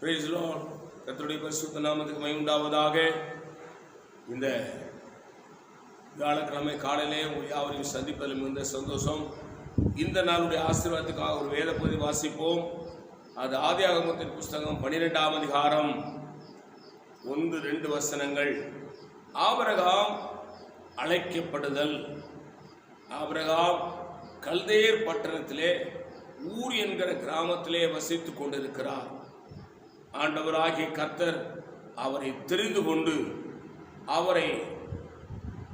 Price Lord கர்த்தருடைய பரிசுத்த நாமத்துக்கு மகிமை உண்டாவதாக இந்த வியாழக்கிழமை காலையிலே உங்கள் யாவரையும் சந்திப்பதில் மிகுந்த சந்தோஷம். இந்த நாளுடைய ஆசீர்வாதத்துக்காக ஒரு வேத பகுதி வாசிப்போம். அது ஆதியாகமத்தின் புஸ்தகம் பன்னிரெண்டாம் அதிகாரம். ஒன்று ரெண்டு வசனங்கள். ஆபரகாம் அழைக்கப்படுதல். ஆபரகாம் கல்தேர் பட்டணத்திலே ஊர் என்கிற கிராமத்திலே வசித்துக் கொண்டிருக்கிறார். ஆண்டவராகிய கர்த்தர் அவரை தெரிந்து கொண்டு அவரை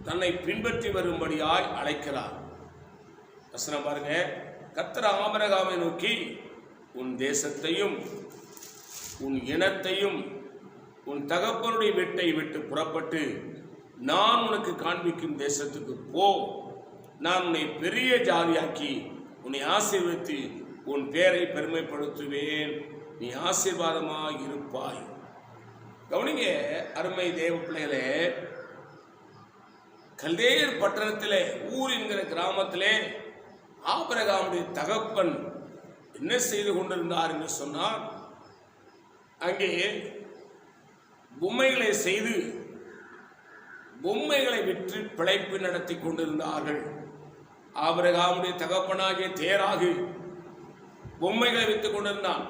தன்னை பின்பற்றி வரும்படியாய் அழைக்கிறார். வசனம் பாருங்க. கர்த்தர் ஆபரகாமை நோக்கி உன் தேசத்தையும் உன் இனத்தையும் உன் தகப்பனுடைய வீட்டை விட்டு புறப்பட்டு நான் உனக்கு காண்பிக்கும் தேசத்துக்கு போ. நான் உன்னை பெரிய ஜாதியாக்கி உன்னை ஆசீர்வதித்து உன் பேரை பெருமைப்படுத்துவேன். நீ ஆசீர்வாதமாக இருப்பாய். கவனிங்க அருமை தேவ பிள்ளைகளே கல்தேர் பட்டணத்திலே ஊர் என்கிற கிராமத்திலே ஆபரகாமுடைய தகப்பன் என்ன செய்து கொண்டிருந்தார் என்று சொன்னால் அங்கே பொம்மைகளை செய்து பொம்மைகளை விற்று பிழைப்பு நடத்தி கொண்டிருந்தார்கள். ஆபிரகாமுடைய தகப்பனாகிய தேராகு பொம்மைகளை விற்று கொண்டிருந்தான்.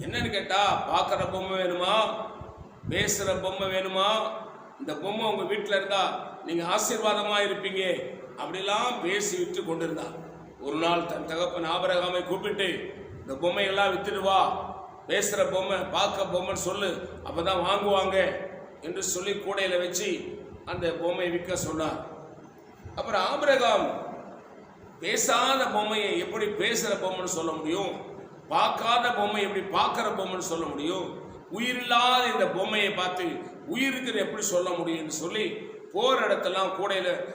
என்னன்னு கேட்டா பார்க்குற பொம்மை வேணுமா? பேசுகிற பொம்மை வேணுமா? இந்த பொம்மை உங்க வீட்டில் இருந்தா நீங்க ஆசீர்வாதமா இருப்பீங்க. அப்படிலாம் பேசி விற்று கொண்டிருந்தான் ஒரு நாள் தன் தகப்பன் ஆபரகாமை கூப்பிட்டு இந்த பொம்மையெல்லாம் வித்துட்டு வா. பேசுகிற பொம்மை பார்க்க பொம்மைன்னு சொல்லு. அப்போ தான் வாங்குவாங்க. என்று சொல்லி கூடையில் வச்சு அந்த பொம்மையை விற்க சொன்னார். அப்புறம் ஆபரகாம் பேசாத பொம்மையை எப்படி பேசுகிற பொம்மைன்னு சொல்ல முடியும்? பார்க்காத பொம்மை எப்படி பார்க்குற பொம்மைன்னு சொல்ல முடியும்? உயிரில்லாத இந்த பொம்மையை பார்த்து உயிருக்குன்னு எப்படி சொல்ல முடியும்னு சொல்லி போகிற இடத்தெல்லாம் கூடையில்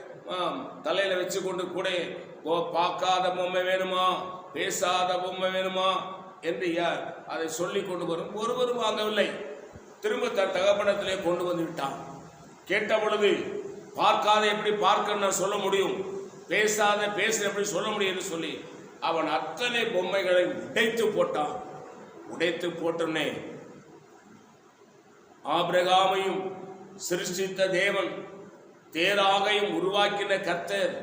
தலையில் வச்சு கொண்டு கூட பார்க்காத பொம்மை வேணுமா? பேசாத பொம்மை வேணுமா? என்று யா- அதை சொல்லி கொண்டு வரும். ஒருவரும் வாங்கவில்லை. திரும்ப தன் தகப்பனத்திலே கொண்டு வந்து விட்டான். கேட்ட பொழுது பார்க்காத எப்படி பார்க்கன்னு சொல்ல முடியும்? பேசாத பேச எப்படி சொல்ல முடியும்னு சொல்லி அவன் அத்தனை பொம்மைகளை உடைத்து போட்டான். உடைத்து போட்டோன்னே ஆபிரகாமையும் சிருஷ்டித்த தேவன் தேராகையும் உருவாக்கின கர்த்தர்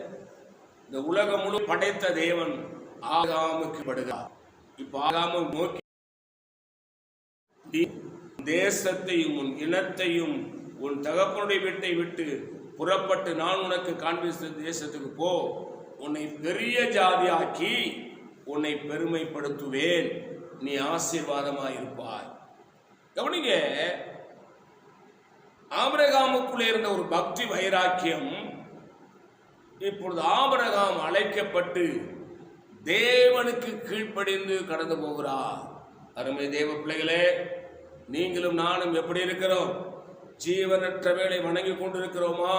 இந்த உலகம் முழு படைத்த தேவன் ஆகாமுக்கு படுகிறார். இப்ப ஆகாம நோக்கி தேசத்தையும் உன் இனத்தையும் உன் தகப்பனுடைய வீட்டை விட்டு புறப்பட்டு நான் உனக்கு காண்பித்த தேசத்துக்கு போ. உன்னை பெரிய ஜாதியாக்கி உன்னை பெருமைப்படுத்துவேன். நீ ஆசீர்வாதமாக இருப்பாய் கவனிங்க ஆபரகாமுக்குள்ளே இருந்த ஒரு பக்தி வைராக்கியம் இப்பொழுது ஆபரகாம் அழைக்கப்பட்டு தேவனுக்கு கீழ்ப்படிந்து கடந்து போகிறார். அருமை தேவ பிள்ளைகளே நீங்களும் நானும் எப்படி இருக்கிறோம்? ஜீவனற்ற வணங்கி கொண்டிருக்கிறோமா?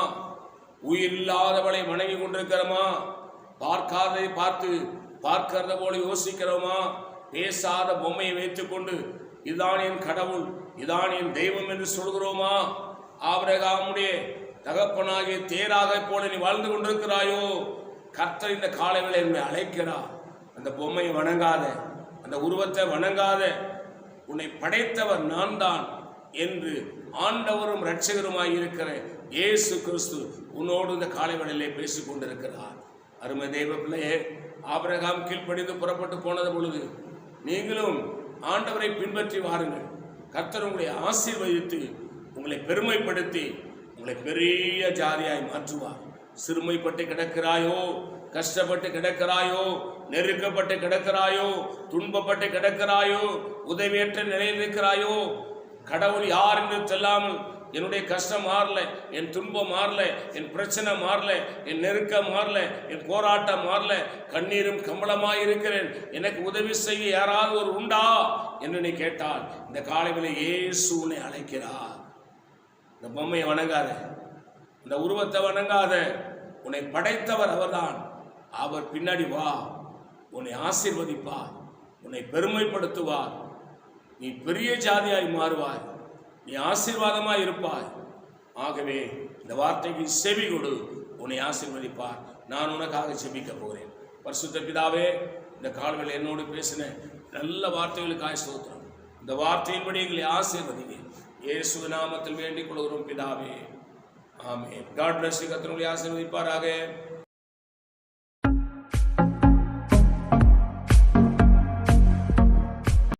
உயிர் இல்லாதவளை வணங்கி கொண்டிருக்கிறோமா? பார்க்காததை பார்த்து பார்க்கிறத போல யோசிக்கிறோமா? பேசாத பொம்மையை வைத்துக்கொண்டு இதான் என் கடவுள் இதான் என் தெய்வம் என்று சொல்கிறோமா? ஆபிரகாமுடைய தகப்பனாகிய தேராக போல நீ வாழ்ந்து கொண்டிருக்கிறாயோ? கர்த்தர் இந்த காலைகளை என்னை அழைக்கிறார். அந்த பொம்மையை வணங்காத அந்த உருவத்தை வணங்காத. உன்னை படைத்தவர் நான் தான் என்று ஆண்டவரும் இரட்சகருமாய் இருக்கிற இயேசு கிறிஸ்து உன்னோடு இந்த காலை வேளையிலே பேசிக் கொண்டிருக்கிறார் அருமை தெய்வ பிள்ளையே ஆபிரகாம் கீழ்ப்படிந்து புறப்பட்டு போனது பொழுது நீங்களும் ஆண்டவரை பின்பற்றி வாருங்கள். கர்த்தர் உங்களை ஆசீர்வதித்து உங்களை பெருமைப்படுத்தி உங்களை பெரிய ஜாதியாய் மாற்றுவார். சிறுமைப்பட்டு கிடக்கிறாயோ கஷ்டப்பட்டு கிடக்கிறாயோ நெருக்கப்பட்டு கிடக்கிறாயோ துன்பப்பட்டு கிடக்கிறாயோ உதவியற்ற நிலையில் இருக்கிறாயோ கடவுள் யார் என்று சொல்லாமல் என்னுடைய கஷ்டம் மாறல என் துன்பம் மாறல என் பிரச்சனை மாறல என் நெருக்கம் மாறல என் போராட்டம் மாறல கண்ணீரும் கம்பளமாக இருக்கிறேன். எனக்கு உதவி செய்ய யாராவது ஒரு உண்டா? என்று நீ கேட்டால் இந்த காலையில் ஏசுனை அழைக்கிறா அழைக்கிறார். இந்த பொம்மையை வணங்காத. இந்த உருவத்தை வணங்காத. உன்னை படைத்தவர் அவர்தான். அவர் பின்னாடி வா. உன்னை ஆசிர்வதிப்பார். உன்னை பெருமைப்படுத்துவார். நீ பெரிய ஜாதியாய் மாறுவாய். நீ ஆசீர்வாதமாக இருப்பாய். ஆகவே இந்த வார்த்தைக்கு செவி கொடு. உன்னை ஆசீர்வதிப்பார். நான் உனக்காக செபிக்க போகிறேன். பரிசுத்த பிதாவே இந்த கால்கள் என்னோடு பேசின நல்ல வார்த்தைகளுக்காக சோத்திரம் இந்த வார்த்தையின்படி எங்களை ஆசீர்வதிங்க. இயேசு நாமத்தில் வேண்டிக் கொள்கிறோம் பிதாவே. ஆமே காட் பிளஸ் கத்தனுடைய ஆசீர்வதிப்பாராக.